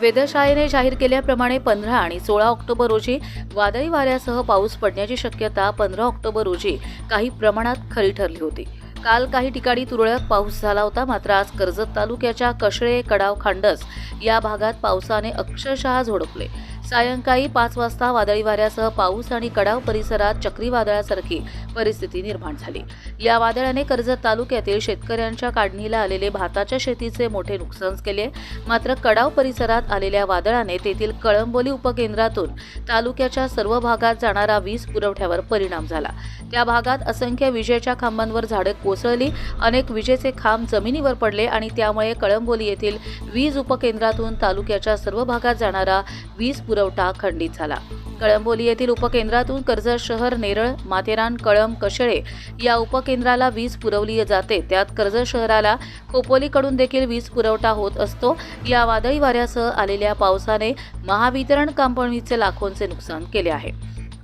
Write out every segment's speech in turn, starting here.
वेधशाळेने जाहीर केल्याप्रमाणे पंधरा आणि सोळा ऑक्टोबर रोजी वादळी वाऱ्यासह पाऊस पडण्याची शक्यता पंधरा ऑक्टोबर रोजी काही प्रमाणात खरी ठरली होती. काल काही ठिकाणी तुरळक पाऊस झाला होता मात्र आज कर्जत तालुक्याच्या कशळे कडाव खांडस या भागात पावसाने अक्षरशः झोडपले. सायंकाळी पाच वाजता वादळी वाऱ्यासह पाऊस आणि कडाव परिसरात चक्रीवादळासारखी परिस्थिती निर्माण झाली. या वादळाने कर्जत तालुक्यातील शेतकऱ्यांच्या काढणीला आलेले भाताच्या शेतीचे मोठे नुकसान केले. मात्र कडाव परिसरात आलेल्या वादळाने तेथील कळंबोली उपकेंद्रातून तालुक्याच्या सर्व भागात जाणारा वीज पुरवठ्यावर परिणाम झाला. त्या भागात असंख्य विजेच्या खांबांवर झाडे कोसळली अनेक विजेचे खांब जमिनीवर पडले आणि त्यामुळे कळंबोली येथील वीज उपकेंद्रातून तालुक्याच्या सर्व भागात जाणारा वीज पुरवठा खंडित झाला. कळंबोली येथील उपकेंद्रातून कर्जत शहर नेरळ माथेरान कळंब कशळे या उपकेंद्राला वीज पुरवली जाते. त्यात कर्जत शहराला खोपोलीकडून देखील वीज पुरवठा होत असतो. या वादळी वाऱ्यासह आलेल्या पावसाने महावितरण कंपनीचे लाखोंचे नुकसान केले आहे.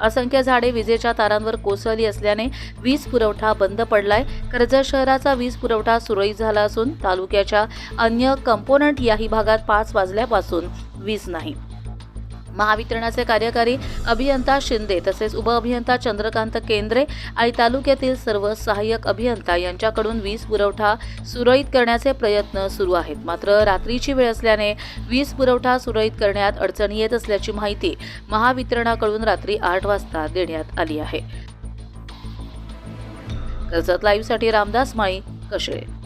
असंख्य झाडे विजेच्या तारांवर कोसळली असल्याने वीज पुरवठा बंद पडलाय. कर्जत शहराचा वीज पुरवठा सुरळीत झाला असून तालुक्याच्या अन्य कंपोनंट याही भागात पाच वाजल्यापासून वीज नाही. महावितरणाचे कार्यकारी अभियंता शिंदे तसेच उपअभियंता चंद्रकांत केंद्रे आणि तालुक्यातील सर्व सहाय्यक अभियंता यांच्याकडून वीज पुरवठा सुरळीत करण्याचे प्रयत्न सुरू आहेत. मात्र रात्रीची वेळ असल्याने वीज पुरवठा सुरळीत करण्यात अडचणी येत असल्याची माहिती महावितरणाकडून रात्री आठ वाजता देण्यात आली आहे. कर्जत लाईव्हसाठी रामदास माळी कशळे.